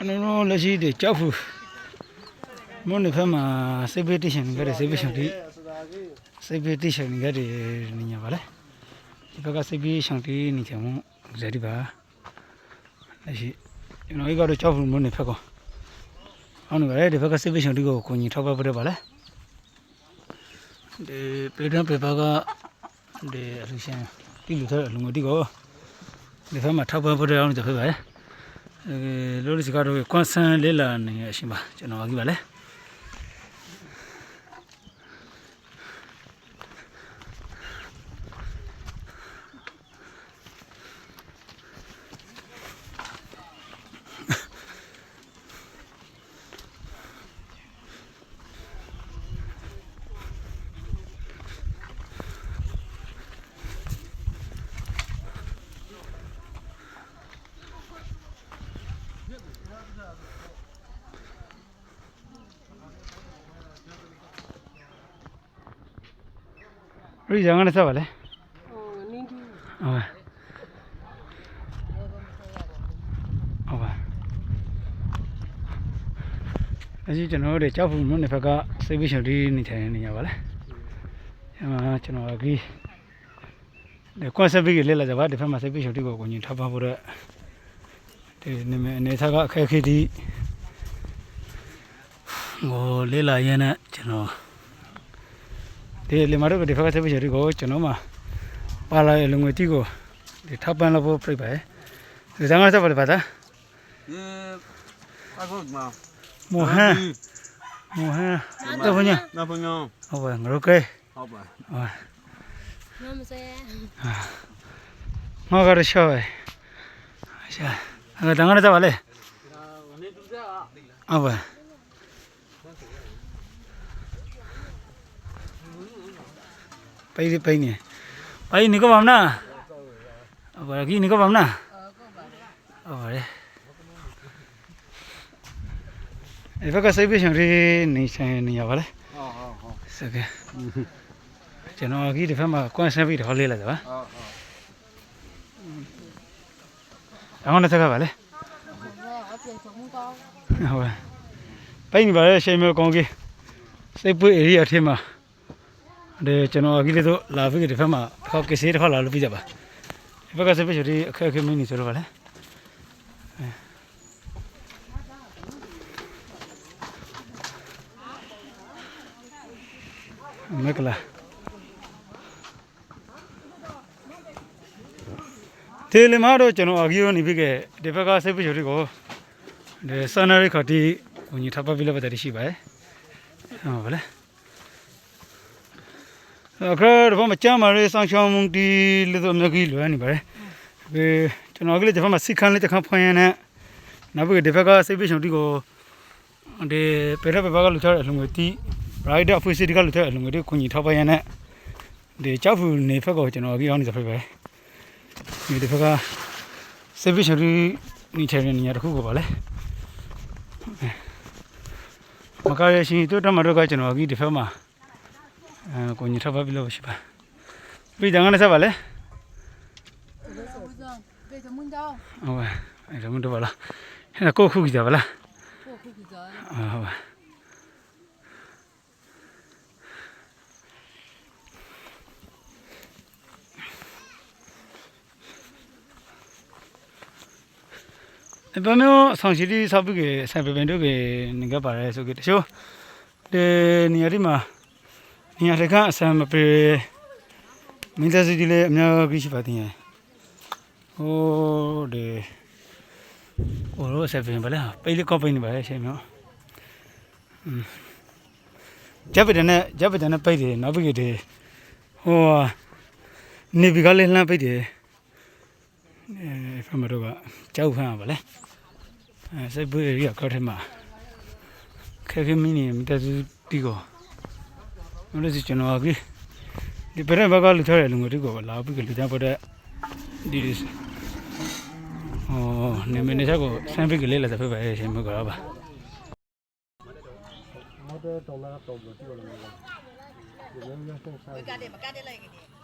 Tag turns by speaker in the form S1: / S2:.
S1: အနုလက်ရှိတွေကြောက်ဘူးမွန်နေဖက်မှာစိတ်ပေးတိရှင်နေကြတယ်စိတ်ပေးရှင်တိစိတ်ပေးတိရှင်နေကြတယ်နေညာပါလေဒီဘက်ကစိတ်ပေးရှင်တိနေချင်မှုဇာတိပါလက်ရှိကျွန်တော်ကြီးကတော့ကြောက်ဘူးမွန်နေဖက်ကောအောင်နေပါလေဒီဘက်ကစိတ်ပေးရှင်တိကိုကိုကြီးထောက်ပံ့ပြတယ်ပါလေဒီပေတံပေပါကဒီအလူရှင်တိလူထားအလူငွေတိကို ဒီဘက်မှာထောက်ပံ့ပြတယ်အောင်ကြဖြစ်ပါလေအဲလို့ဒီစကားတော့ကွန်ဆန်လေးလာနေအရှင်ပါကျွန်တော်ကြည့်ပါလေ ရိဇာငါနဲ့ဆက်ပါလေ
S2: ဟိုနင်းတူ
S1: ဟုတ်ပါဟုတ်ပါအဲဒီကျွန်တော်တို့ကြောက်ဖို့မြို့နယ်ဘက်ကစိတ်ဝိရှုံဒီနေထိုင်နေကြပါလေအဲမှာကျွန်တော်အကြီးဒီကွန်ဆက်ဘီကလေးလာကြပါဒီဘက်မှာစိတ်ဝိရှုံဒီကိုကိုကြီးထောက် ပံ့ဖို့တော့ဒီနေမအနေထားကအခက်အခဲဒီဟိုလေးလာရင်နဲ့ကျွန်တော်ဒီလေမာတို့ကဒီဘက်ကစိတ်ဝိရှုံဒီကိုကျွန်တော်မှာပါလာတဲ့လူငွေတီကိုဒီထောက်ပံ့လို့ဖို့ပြိတ်ပါရဲ့ bây đi bay nè, bay nè có bấm na ở đây ni có bấm ở đây, ấy phải có xây bây giờ thì này sẽ này vậy sao kì cho nó cái thì phải mà quan sát video lên là được à anh nói thế cái vậy bay nè, giờ
S3: xây mấy con.
S1: Cái xây đi ở thì mà. ဒီဘက်မှာကွန်ဆန်ပြီးတော့လေးလိုက်တာပါ
S3: 어, 어.
S1: အမှန်တကယ်ပါလေ
S2: အပြင်ဆုံးမကောင်း
S1: ဟုတ်ပါပိတ်နေပါလေရှင်မျိုးကောင်းကြီးစိတ်ပွေး area ထဲမှာဒီကျွန်တော်ကြီးလေးတို့လာပြီးဒီဘက်မှာတစ်ခေါက်ကစီတစ်ခေါက်လာလို့ပြကြပါဒီဘက်ကစိတ်ပွေးဒီအခက်အခဲမင်းနေဆိုတော့ပါလေမကလာဒီလေမာတော့ကျွန်တော်အကြီးရောနေပြီကဒီဘက်ကစိတ်ပွေးတွေကိုဒီစနရိခတိဝင်ကြီးထပ်ပပြီးလည်းပတ်တရှိပါရဲ့ဟုတ်ပါလေ အခါတော့မချမ်းမလေးဆောင်ချောင်းမုန်တီလို့တော့မြကြီးလွယ်နေပါလေဒီကျွန်တော်ကလေးဒီဘက်မှာစိတ်ခမ်းလေးတစ်ခါဖွင့်ရနေနောက်ပြီးဒီဘက်ကစိတ်ပွေးရှင်တီကိုဒီပေရဘက်ကလူချတဲ့အလုံငွေတီရိုက်တာဖွေးစစ်တကလူတဲ့အလုံငွေတွေခွန်ကြီးထောက်ပံ့ရတဲ့ဒီကြောက်ဖူနေဖက်ကိုကျွန်တော်ကြီးအောင်နေစဖိပဲဒီဒီဖက်ကစေဗီရှရီနီချယ်နေရတခုကိုပါလေမကားရရှိတို့တမတော့ကကျွန်တော်ကြီးဒီဖက်မှာ အဲကိုကြီးထောက်ပံ့ပြီးလို့ရှိပါပြီးတန်ကနေဆက်ပါလေ
S2: ဘယ်ဆိုဦးဆောင်ဘယ်ဆိုမွန်းတောင်း
S1: ဟုတ်ပါအဲဒါမှတော့ပါလားအဲကိုခုကြီးကြပါလား
S2: ကိုခုခုကြော
S1: အာဟုတ်ပါအပမေဆောင်ရှိတီဆောက်ပြီးကဆိုင်ပပင်တို့ကနေကပါရဲဆိုကြတချို့ဒီနေရာဒီမှာ နေရာတကအဆမ်းမပြေမင်းသားစီဒီလေအများကြီးရှိပါသေးတယ်ဟိုဒီဟိုတော့ဆက်ပင်ပါလားပိတ်လေးကောက်ပိတ်နေပါရဲ့ရှင်မျိုးဂျပ်ပဒနဲ့ဂျပ်ပဒနဲ့ပိတ်တယ်နောက်ပြီးကဒီဟိုနေဗီကလေးလှမ်းပိတ်တယ်အဲဖမတို့ကကြောက်ဖမ်းပါလေအဲစိတ်ပွေးရကောက်ထဲမှာခဲခဲမင်းနေမိတစုတီကို ဘယ်လိုစီကျွန်တော်ကြီးဒီပရက်ဘကလူထားတဲ့လူငယ်တွေကိုလာပြီးကလူသားပေါ်တဲ့ဒီဒီဟောနေမနေချက်ကိုဆမ်းပြီးကလေးလာတဲ့ဖိပါရဲ့ရှင်မကောပါ
S2: ကတဲ့မကတဲ့လိုက်ကနေ